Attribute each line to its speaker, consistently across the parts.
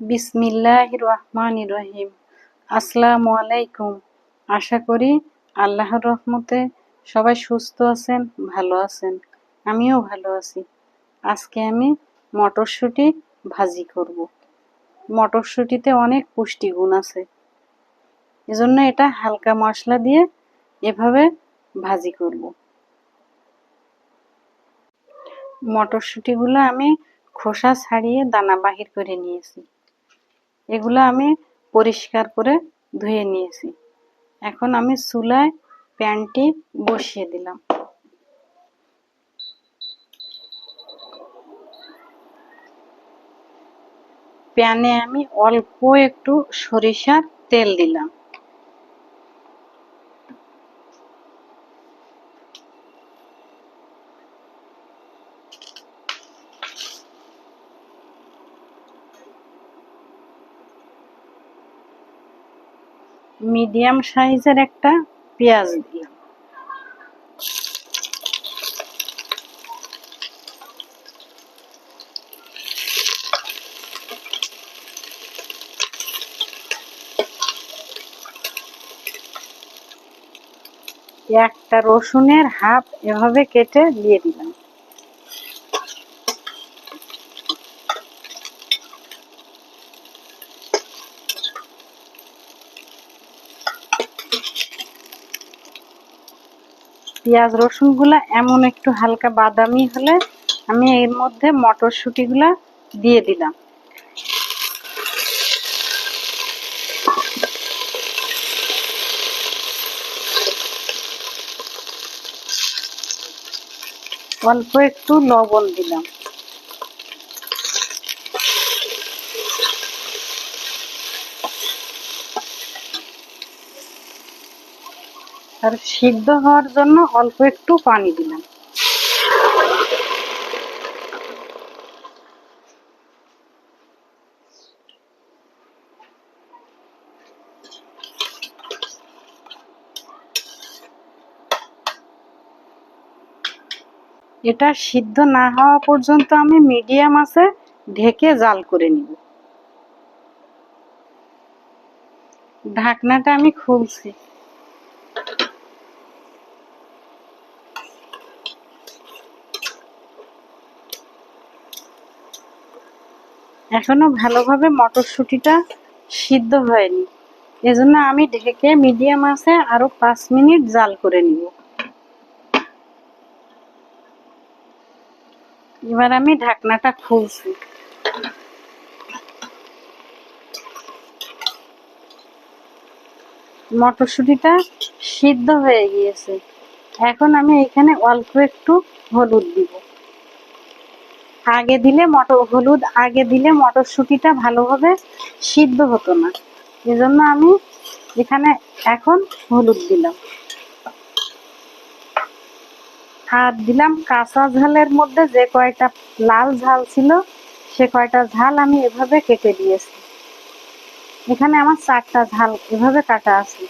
Speaker 1: বিসমিল্লাহ রহমান রহিম। আসসালামু আলাইকুম। আশা করি আল্লাহর রহমতে সবাই সুস্থ আছেন, ভালো আছেন। আমিও ভালো আছি। আজকে আমি মটরশুঁটি ভাজি করব। মটরশুঁটিতে অনেক পুষ্টিগুণ আছে। এজন্য এটা হালকা মশলা দিয়ে এভাবে ভাজি করব। মটরশুঁটিগুলো আমি খোসা ছাড়িয়ে দানা বাহির করে নিয়েছি। এগুলো আমি পরিষ্কার করে ধুয়ে নিয়েছি। এখন আমি চুলায় প্যানটি বসিয়ে দিলাম। প্যানে আমি অল্প একটু সরিষার তেল দিলাম। মিডিয়াম সাইজের একটা পেঁয়াজ দিলাম একটা রসুনের হাফ এভাবে কেটে দিয়ে দিলাম। পেঁয়াজ, রসুনগুলা এমন একটু হালকা বাদামি হলে আমি এর মধ্যে মটরশুঁটিগুলা দিয়ে দিলাম। অল্প একটু লবণ দিলাম। আর সিদ্ধ হওয়ার জন্য অল্প একটু পানি দিলাম। এটা সিদ্ধ না হওয়া পর্যন্ত আমি মিডিয়াম আছে ঢেকে জাল করে নিব। ঢাকনাটা আমি খুলছি। এখনও ভালোভাবে মটরশুঁটিটা সিদ্ধ হয়নি। এজন্য আমি ঢেকে মিডিয়াম আছে আরও পাঁচ মিনিট জাল করে নিব। এবার আমি ঢাকনাটা খুলছি। মটরশুঁটিটা সিদ্ধ হয়ে গিয়েছে। এখন আমি এখানে অল্প একটু হলুদ দিব। আগে দিলে মটর হলুদ, আগে দিলে মটরশুঁটিটা ভালোভাবে সিদ্ধ হতো না। এজন্য আমি এখানে এখন হলুদ দিলাম। আর দিলাম কাঁচা ঝালের মধ্যে যে কয়টা লাল ঝাল ছিল, সে কয়টা ঝাল আমি এভাবে কেটে দিয়েছি। এখানে আমার চারটা ঝাল এভাবে কাটা আছে।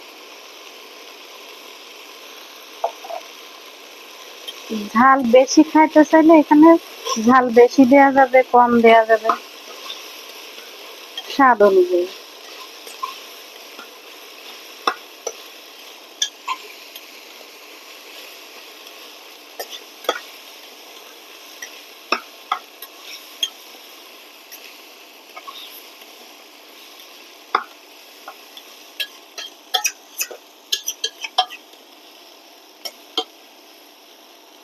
Speaker 1: ঝাল বেশি খাইতে চাইলে এখানে ঝাল বেশি দেয়া যাবে কম দেয়া যাবে। স্বাদ অনুযায়ী।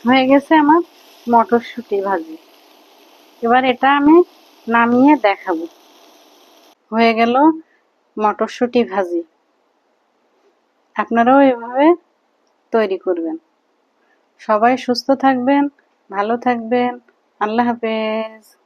Speaker 1: হয়ে গেছে আমার? মটরশুঁটি ভাজি। এবার এটা আমি নামিয়ে দেখাবো। হয়ে গেল মটরশুঁটি ভাজি। আপনারাও এভাবে তৈরি করবেন। সবাই সুস্থ থাকবেন, ভালো থাকবেন। আল্লাহ হাফেজ।